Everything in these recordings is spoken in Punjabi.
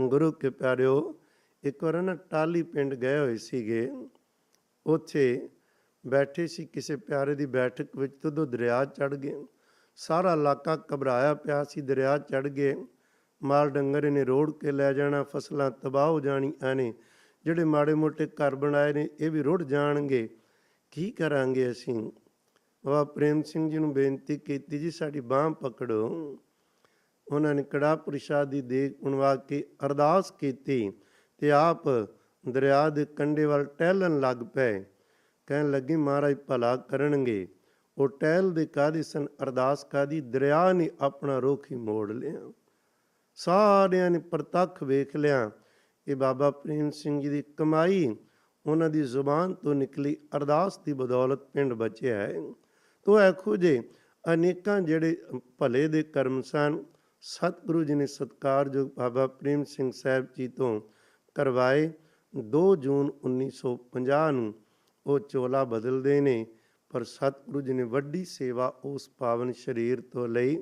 ਗੁਰੂ ਕੇ ਪਿਆਰਿਓ, ਇੱਕ ਵਾਰ ਨਾ ਟਾਲੀ ਪਿੰਡ ਗਏ ਹੋਏ ਸੀਗੇ। ਉੱਥੇ ਬੈਠੇ ਸੀ ਕਿਸੇ ਪਿਆਰੇ ਦੀ ਬੈਠਕ ਵਿੱਚ ਤਦੋਂ ਦਰਿਆ ਚੜ ਗਏ। ਸਾਰਾ ਇਲਾਕਾ ਘਬਰਾਇਆ ਪਿਆ ਸੀ, ਦਰਿਆ ਚੜ ਗਏ। ਮਾਲ ਡੰਗਰ ਨੇ ਰੋੜ ਕੇ ਲੈ ਜਾਣਾ, ਫਸਲਾਂ ਤਬਾਹ ਹੋ ਜਾਣੀਆਂ ਨੇ। ਜਿਹੜੇ ਮਾੜੇ ਮੋਟੇ ਘਰ ਬਣਾਏ ਨੇ, ਇਹ ਵੀ ਰੁੜ ਜਾਣਗੇ। ਕੀ ਕਰਾਂਗੇ ਅਸੀਂ? ਬਾਬਾ ਪ੍ਰੇਮ ਸਿੰਘ ਜੀ ਨੂੰ ਬੇਨਤੀ ਕੀਤੀ, ਜੀ ਸਾਡੀ ਬਾਹ ਪਕੜੋ। ਉਹਨਾਂ ਨੇ ਕੜਾ ਪ੍ਰਸ਼ਾਦ ਦੀ ਦੇਖ ਉਣਵਾ ਕੇ ਅਰਦਾਸ ਕੀਤੀ ਤੇ ਆਪ ਦਰਿਆ ਦੇ ਕੰਢੇ ਵੱਲ ਟਹਿਲਣ ਲੱਗ ਪਏ। ਕਹਿਣ ਲੱਗੇ, ਮਹਾਰਾਜ, ਭਲਾ ਕਰਨਗੇ। ਉਹ ਟਹਿਲ ਦੇ ਕਾਦੀ ਸਨ? ਅਰਦਾਸ ਕਾਦੀ ਦਰਿਆ ਨੇ ਆਪਣਾ ਰੁਖ ਹੀ ਮੋੜ ਲਿਆ। ਸਾਰਿਆਂ ਨੇ ਪ੍ਰਤੱਖ ਵੇਖ ਲਿਆ। ਇਹ ਬਾਬਾ ਪ੍ਰੇਮ ਸਿੰਘ ਜੀ ਦੀ ਕਮਾਈ ਉਹਨਾਂ ਦੀ ਜ਼ੁਬਾਨ ਤੋਂ ਨਿਕਲੀ। ਅਰਦਾਸ ਦੀ ਬਦੌਲਤ ਪਿੰਡ ਬਚਿਆ ਹੈ। ਤੋ ਐਖੋ ਜੇ ਅਨੇਕਾਂ ਜਿਹੜੇ ਭਲੇ ਦੇ ਕਰਮ ਸਨ ਸਤਿਗੁਰੂ ਜੀ ਨੇ ਸਤਕਾਰਯੋਗ ਬਾਬਾ ਪ੍ਰੇਮ ਸਿੰਘ ਸਾਹਿਬ ਜੀ ਤੋਂ ਕਰਵਾਏ। 2 ਜੂਨ 1950 ਨੂੰ ਉਹ ਚੋਲਾ ਬਦਲਦੇ ਨੇ, ਪਰ ਸਤਿਗੁਰੂ ਜੀ ਨੇ ਵੱਡੀ ਸੇਵਾ ਉਸ ਪਾਵਨ ਸਰੀਰ ਤੋਂ ਲਈ।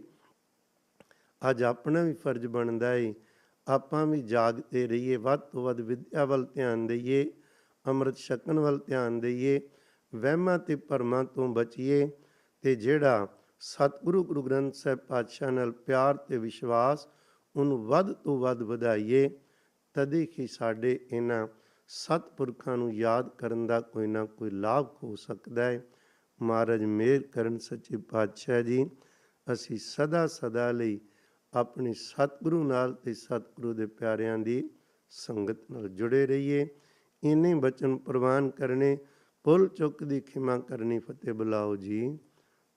ਅੱਜ ਆਪਣਾ ਵੀ ਫਰਜ਼ ਬਣਦਾ ਏ, ਆਪਾਂ ਵੀ ਜਾਗਦੇ ਰਹੀਏ, ਵੱਧ ਤੋਂ ਵੱਧ ਵਿਦਿਆ ਵੱਲ ਧਿਆਨ ਦਈਏ, ਅੰਮ੍ਰਿਤ ਛਕਣ ਵੱਲ ਧਿਆਨ ਦਈਏ, ਵਹਿਮਾਂ ਤੇ ਭਰਮਾਂ ਤੋਂ ਬਚੀਏ ਤੇ ਜਿਹੜਾ ਸਤਿਗੁਰੂ ਗੁਰੂ ਗ੍ਰੰਥ ਸਾਹਿਬ ਪਾਤਸ਼ਾਹ ਨਾਲ ਪਿਆਰ ਤੇ ਵਿਸ਼ਵਾਸ ਉਹਨੂੰ ਵੱਧ ਤੋਂ ਵੱਧ ਵਧਾਈਏ, ਤਦੇ ਹੀ ਸਾਡੇ ਇਹਨਾਂ ਸਤਿਪੁਰਖਾਂ ਨੂੰ ਯਾਦ ਕਰਨ ਦਾ ਕੋਈ ਨਾ ਕੋਈ ਲਾਭ ਹੋ ਸਕਦਾ ਹੈ। ਮਹਾਰਾਜ ਮੇਰ ਕਰਨ ਸੱਚੇ ਪਾਤਸ਼ਾਹ ਜੀ, ਅਸੀਂ ਸਦਾ ਸਦਾ ਲਈ ਆਪਣੇ ਸਤਿਗੁਰੂ ਨਾਲ ਤੇ ਸਤਿਗੁਰੂ ਦੇ ਪਿਆਰਿਆਂ ਦੀ ਸੰਗਤ ਨਾਲ ਜੁੜੇ ਰਹੀਏ। ਇਨੇ ਬਚਨ ਪ੍ਰਵਾਨ ਕਰਨੇ, ਪੁੱਲ ਚੁੱਕ ਦੀ ਖਿਮਾ ਕਰਨੀ ਫਤਿਹ ਬੁਲਾਓ ਜੀ।